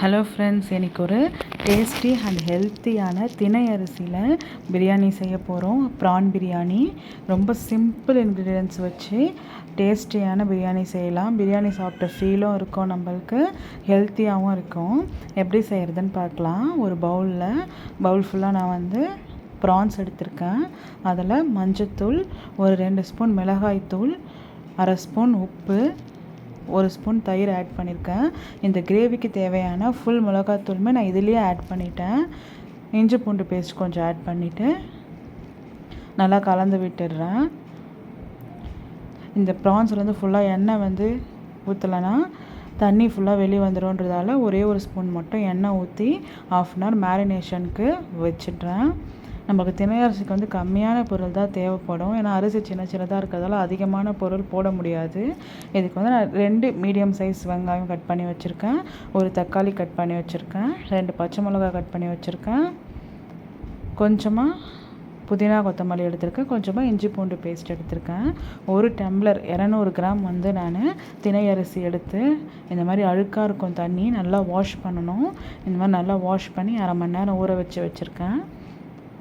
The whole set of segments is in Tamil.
ஹலோ ஃப்ரெண்ட்ஸ் எனக்கு ஒரு டேஸ்டி அண்ட் ஹெல்த்தியான தினை அரிசியில் பிரியாணி செய்ய போகிறோம் ப்ரான் பிரியாணி. ரொம்ப சிம்பிள் இன்க்ரீடியன்ஸ் வச்சு டேஸ்டியான பிரியாணி செய்யலாம். பிரியாணி சாப்பிட்ட ஃபீலும் இருக்கும் நம்மளுக்கு ஹெல்த்தியாகவும் இருக்கும். எப்படி செய்கிறதுன்னு பார்க்கலாம். ஒரு பவுலில் பவுல் ஃபுல்லாக நான் வந்து ப்ரான்ஸ் எடுத்திருக்கேன். அதில் மஞ்சத்தூள் ஒரு ரெண்டு ஸ்பூன் மிளகாய்த்தூள் அரை ஸ்பூன் உப்பு ஒரு ஸ்பூன் தயிர் ஆட் பண்ணியிருக்கேன் இந்த கிரேவிக்கு தேவையான ஃபுல் மிளகாத்தூளுமே நான் இதுலேயே ஆட் பண்ணிட்டேன். இஞ்சி பூண்டு பேஸ்ட் கொஞ்சம் ஆட் பண்ணிவிட்டு நல்லா கலந்து விட்டுடுறேன். இந்த ப்ரான்ஸ்லேருந்து ஃபுல்லாக எண்ணெய் வந்து ஊற்றலைன்னா தண்ணி ஃபுல்லாக வெளியே வந்துடும்ன்றதால ஒரே ஒரு ஸ்பூன் மட்டும் எண்ணெய் ஊற்றி ஆஃப் அன் ஹவர் மேரினேஷனுக்கு வச்சிடுறேன். நமக்கு தினை அரிசிக்கு வந்து கம்மியான பொருள் தான் தேவைப்படும். ஏன்னா அரிசி சின்ன சின்னதாக இருக்கிறதால அதிகமான பொருள் போட முடியாது. இதுக்கு வந்து நான் ரெண்டு மீடியம் சைஸ் வெங்காயம் கட் பண்ணி வச்சுருக்கேன். ஒரு தக்காளி கட் பண்ணி வச்சுருக்கேன். ரெண்டு பச்சை மிளகா கட் பண்ணி வச்சுருக்கேன். கொஞ்சமாக புதினா கொத்தமல்லி எடுத்திருக்கேன். கொஞ்சமாக இஞ்சி பூண்டு பேஸ்ட் எடுத்திருக்கேன். ஒரு டம்ளர் இரநூறு கிராம் வந்து நான் தினை அரிசி எடுத்து இந்த மாதிரி அழுக்காக இருக்கும் தண்ணி நல்லா வாஷ் பண்ணணும். இந்த மாதிரி நல்லா வாஷ் பண்ணி அரை மணி நேரம் ஊற வச்சு வச்சுருக்கேன்.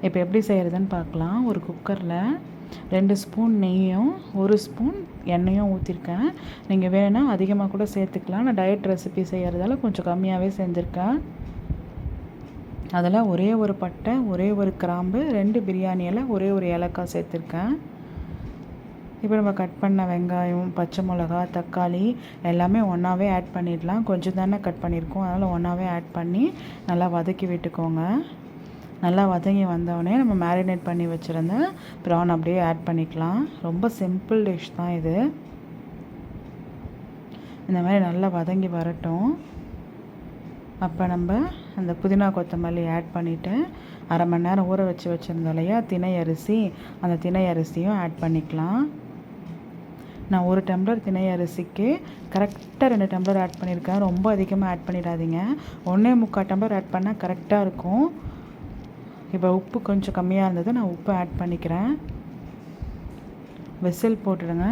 இப்போ எப்படி செய்கிறதுன்னு பார்க்கலாம். ஒரு குக்கரில் ரெண்டு ஸ்பூன் நெய்யும் ஒரு ஸ்பூன் எண்ணெயும் ஊற்றிருக்கேன் நீங்கள் வேணால் அதிகமாக கூட சேர்த்துக்கலாம். நான் டயட் ரெசிபி செய்கிறதால கொஞ்சம் கம்மியாகவே செஞ்சுருக்கேன் அதில் ஒரே ஒரு பட்டை ஒரே ஒரு கிராம்பு ரெண்டு பிரியாணியில் ஒரே ஒரு ஏலக்காய் சேர்த்துருக்கேன். இப்போ நம்ம கட் பண்ண வெங்காயம் பச்சை மிளகா தக்காளி எல்லாமே ஒன்றாவே ஆட் பண்ணிடலாம். கொஞ்சம் தானே கட் பண்ணியிருக்கோம். அதனால் ஒன்றாவே ஆட் பண்ணி நல்லா வதக்கி விட்டுக்கோங்க. நல்லா வதங்கி வந்தோடனே நம்ம மேரினேட் பண்ணி வச்சுருந்த ப்ரான் அப்படியே ஆட் பண்ணிக்கலாம். ரொம்ப சிம்பிள் டிஷ் தான் இது. இந்த மாதிரி நல்லா வதங்கி வரட்டும். அப்போ நம்ம அந்த புதினா கொத்தமல்லி ஆட் பண்ணிவிட்டு அரை மணி நேரம் ஊற வச்சு வச்சுருந்தோம் இல்லையா? தினை அரிசி அந்த தினை அரிசியும் ஆட் பண்ணிக்கலாம். நான் ஒரு டம்ளர் தினை அரிசிக்கு கரெக்டாக ரெண்டு டம்ளர் ஆட் பண்ணியிருக்கேன் ரொம்ப அதிகமாக ஆட் பண்ணிடாதீங்க. ஒன்றே முக்கால் டம்ளர் ஆட் பண்ணால் கரெக்டாக இருக்கும். இப்போ உப்பு கொஞ்சம் கம்மியாக இருந்தது நான் உப்பு ஆட் பண்ணிக்கிறேன். விசில் போட்டுடுங்க.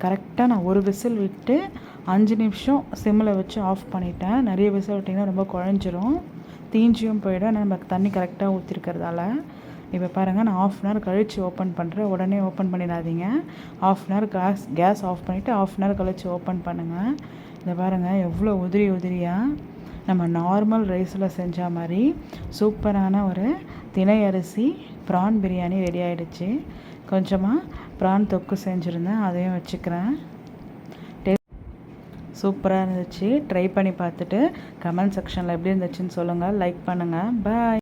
கரெக்டாக நான் ஒரு விசில் விட்டு அஞ்சு நிமிஷம் சிம்மில் வச்சு ஆஃப் பண்ணிட்டேன். நிறைய விசில் விட்டிங்கன்னா ரொம்ப குழஞ்சிரும். தீஞ்சியும் போயிடும். நம்ம தண்ணி கரெக்டாக ஊற்றிருக்கிறதால இப்போ பாருங்கள் நான் ஆஃப் அன் ஹவர் கழித்து ஓப்பன் பண்ணுறேன் உடனே ஓப்பன் பண்ணிடாதீங்க. Half an hour gas gas off பண்ணிவிட்டு ஆஃப் அன் ஹவர் கழித்து ஓப்பன் பண்ணுங்கள் இதை பாருங்கள் எவ்வளோ உதிரி உதிரியாக நம்ம நார்மல் ரைஸில் செஞ்ச மாதிரி சூப்பரான ஒரு தினை அரிசி ப்ரான் பிரியாணி ரெடி ஆகிடுச்சு கொஞ்சமாக ப்ரான் தொக்கு செஞ்சுருந்தேன் அதையும் வச்சுக்கிறேன். சூப்பராக இருந்துச்சு. ட்ரை பண்ணி பார்த்துட்டு கமெண்ட் செக்ஷனில் எப்படி இருந்துச்சுன்னு சொல்லுங்கள் லைக் பண்ணுங்கள் பாய்